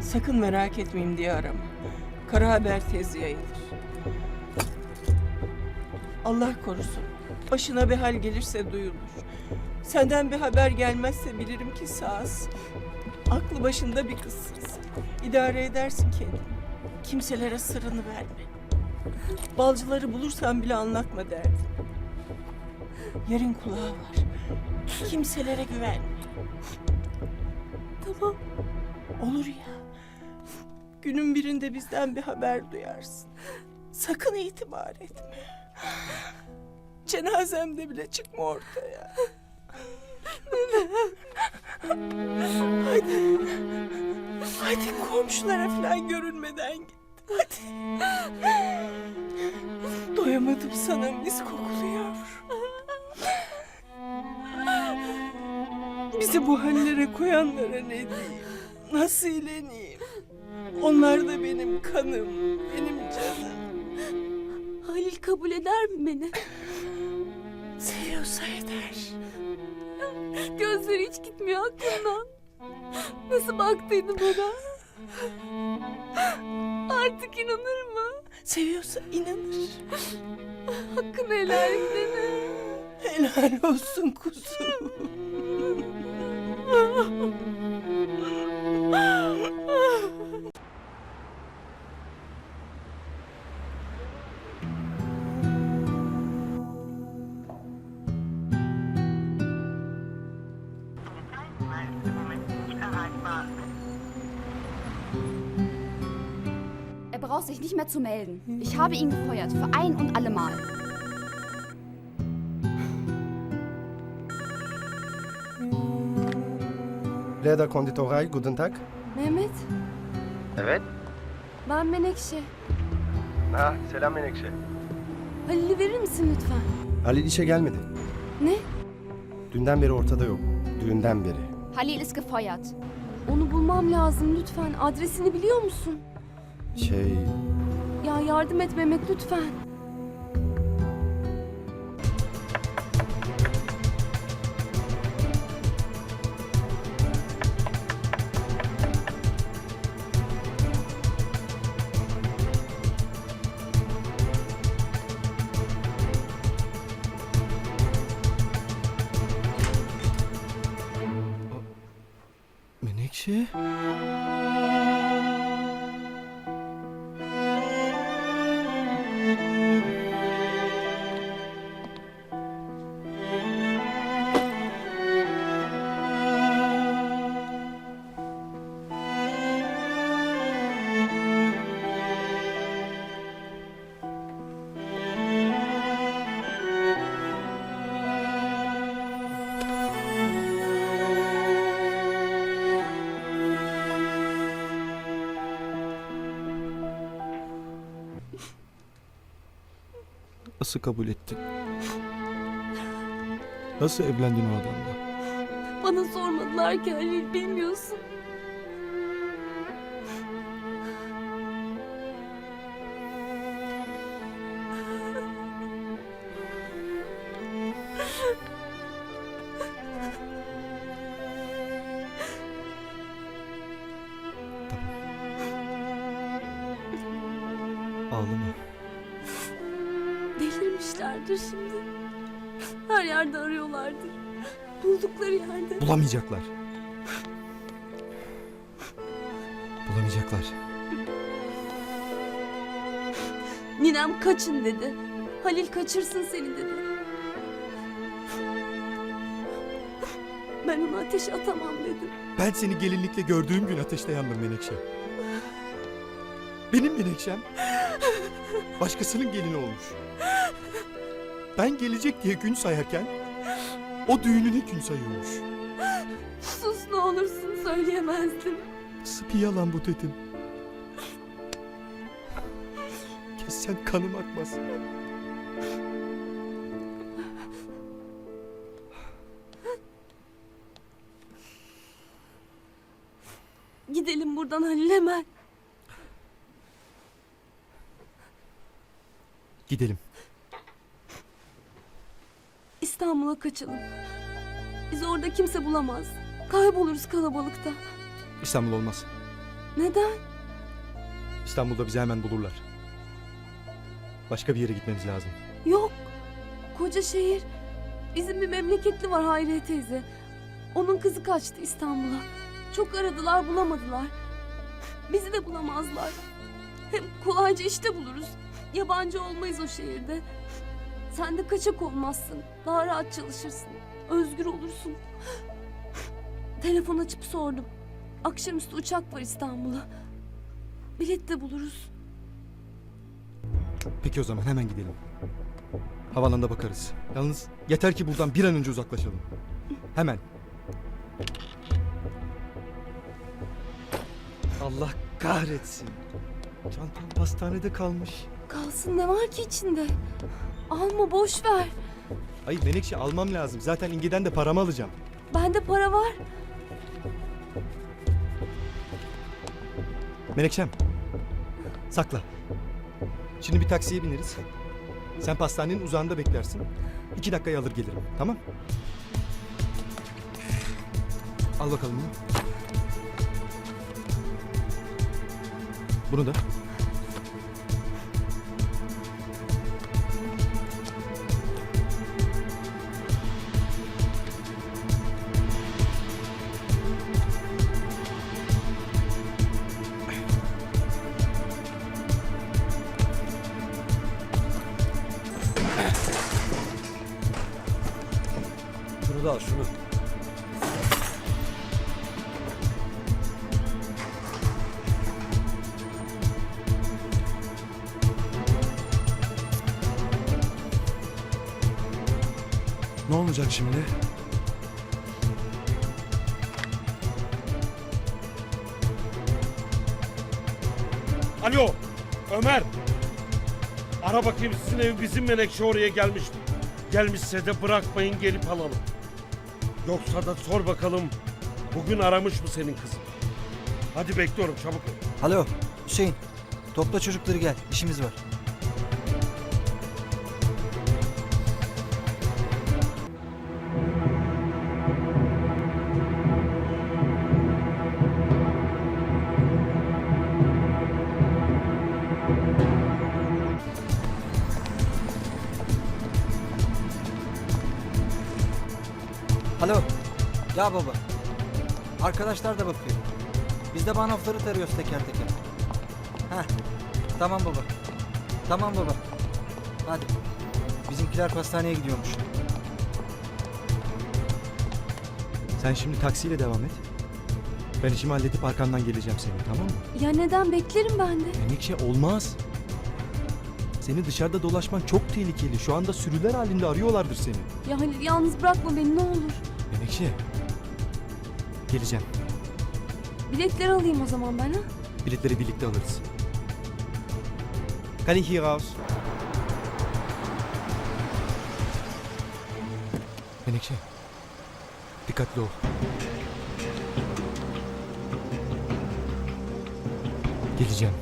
Sakın merak etmeyeyim diye arama. Kara haber tez yayılır. Allah korusun. Başına bir hal gelirse duyulur. Senden bir haber gelmezse bilirim ki sağız. Aklı başında bir kızsın. İdare edersin kendini. Kimselere sırrını verme. Balcıları bulursan bile anlatma derdin. Yerin kulağı var. Kimselere güvenme. Tamam. Olur ya. Günün birinde bizden bir haber duyarsın. Sakın itibar etme. Cenazemde bile çıkma ortaya. Hadi. Hadi komşulara falan görünmeden git. Hadi. Doyamadım sana mis kokulu yavrum. Bizi bu hallere koyanlara ne diyeyim? Nasıl ileneyim? Onlar da benim kanım, benim canım. Halil kabul eder mi beni? Seviyorsa eder. Gözleri hiç gitmiyor aklımdan. Nasıl baktıydı bana? Artık inanır mı? Seviyorsa inanır. Hakkını helal et dene. Helal olsun kuzum. braucht sich nicht mehr zu melden. Ich habe ihn gefeuert, für ein und allemal. Leda Konditorei, guten Tag. Mehmet, Evet. ben Menekşe. Ha, selam Menekşe. Halil'i verir misin lütfen? Halil işe gelmedi. Ne? Dünden beri ortada yok. Düğünden beri. Halil ist gefeuert. Onu bulmam lazım lütfen. Adresini biliyor musun? Şey, Ya yardım et Mehmet lütfen. Menekşe? Nasıl kabul ettin? Nasıl evlendin o adamla? Bana sormadılar ki Halil bilmiyorsun. Delirmişlerdir şimdi. Her yerde arıyorlardır. Buldukları yerde. Bulamayacaklar. Bulamayacaklar. Ninem kaçın dedi. Halil kaçırsın seni dedi. Ben onu ateşe atamam dedim. Ben seni gelinlikle gördüğüm gün ateşte yandım Menekşe. Benim Menekşem başkasının gelini olmuş. Ben gelecek diye gün sayarken o düğününe gün sayıyormuş. Sus ne olursun söyleyemezdim. Nasıl bir yalan bu dedim. Kessen kanım akmaz. Gidelim buradan Halil hemen. Gidelim. İstanbul'a kaçalım. Bizi orada kimse bulamaz. Kayboluruz kalabalıkta. İstanbul olmaz. Neden? İstanbul'da bizi hemen bulurlar. Başka bir yere gitmemiz lazım. Yok. Koca şehir. Bizim bir memleketli var Hayriye teyze. Onun kızı kaçtı İstanbul'a. Çok aradılar bulamadılar. Bizi de bulamazlar. Hem kolayca işte buluruz. Yabancı olmayız o şehirde. Sen de kaçak olmazsın. Daha rahat çalışırsın. Özgür olursun. Telefon açıp sordum. Akşamüstü uçak var İstanbul'a. Bilet de buluruz. Peki o zaman hemen gidelim. Havalanında bakarız. Yalnız yeter ki buradan bir an önce uzaklaşalım. Hemen. Allah kahretsin. Çantam pastanede kalmış. Kalsın ne var ki içinde? Alma boş ver. Hayır Menekşe almam lazım. Zaten İngi'den de paramı alacağım. Bende para var. Menekşem. Sakla. Şimdi bir taksiye bineriz. Sen pastanenin uzağında beklersin. İki dakikaya alır gelirim. Tamam? Al bakalım bunu. Bunu da. Al şunu. Ne olacak şimdi? Alo Ömer. Ara bakayım sizin ev bizim Menekşe oraya gelmiş mi? Gelmişse de bırakmayın gelip alalım. Yoksa da sor bakalım bugün aramış mı senin kızın? Hadi bekliyorum çabuk. Alo Hüseyin. Topla çocukları gel. İşimiz var. Alo. Ya baba. Arkadaşlar da bakıyor. Biz de manafları tarıyoruz teker teker. Heh. Tamam baba. Tamam baba. Hadi. Bizimkiler pastaneye gidiyormuş. Sen şimdi taksiyle devam et. Ben işimi halledip arkandan geleceğim senin tamam mı? Ya neden beklerim ben de? Menekşe olmaz. Seni dışarıda dolaşman çok tehlikeli. Şu anda sürüler halinde arıyorlardır seni. Ya Halil yalnız bırakma beni ne olur. Menekşe. Geleceğim. Biletleri alayım o zaman ben ha. Biletleri birlikte alırız. Kann ich hier raus? Menekşe. Dikkatli ol. Geleceğim.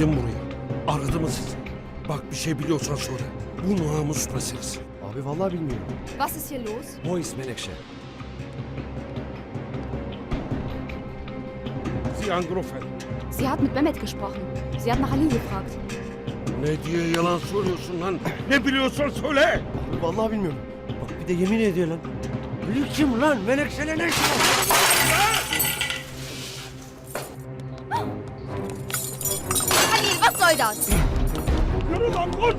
Geldim buraya. Aradı mı sizi? Bak bir şey biliyorsan söyle. Bu namus meselesi. Abi vallahi bilmiyorum. Was ist hier los? Wo ist Menekşe? Sie angerufen. Sie hat mit Mehmet gesprochen. Sie hat nach Halil gefragt. Ne diye yalan söylüyorsun lan? Ne biliyorsan söyle. Abi vallahi bilmiyorum. Bak bir de yemin ediyor lan. Halil kim lan? Menekşe'yle ne işi var? Kalk Zoydat. Yürü lan koş.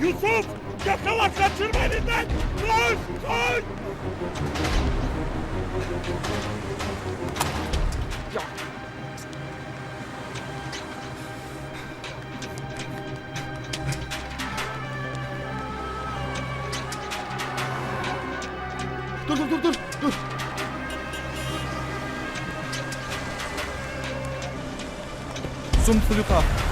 Yusuf! Yakala kaçırma elinden! Koş! Koş! Dur dur dur dur dur. Zum Flughafen.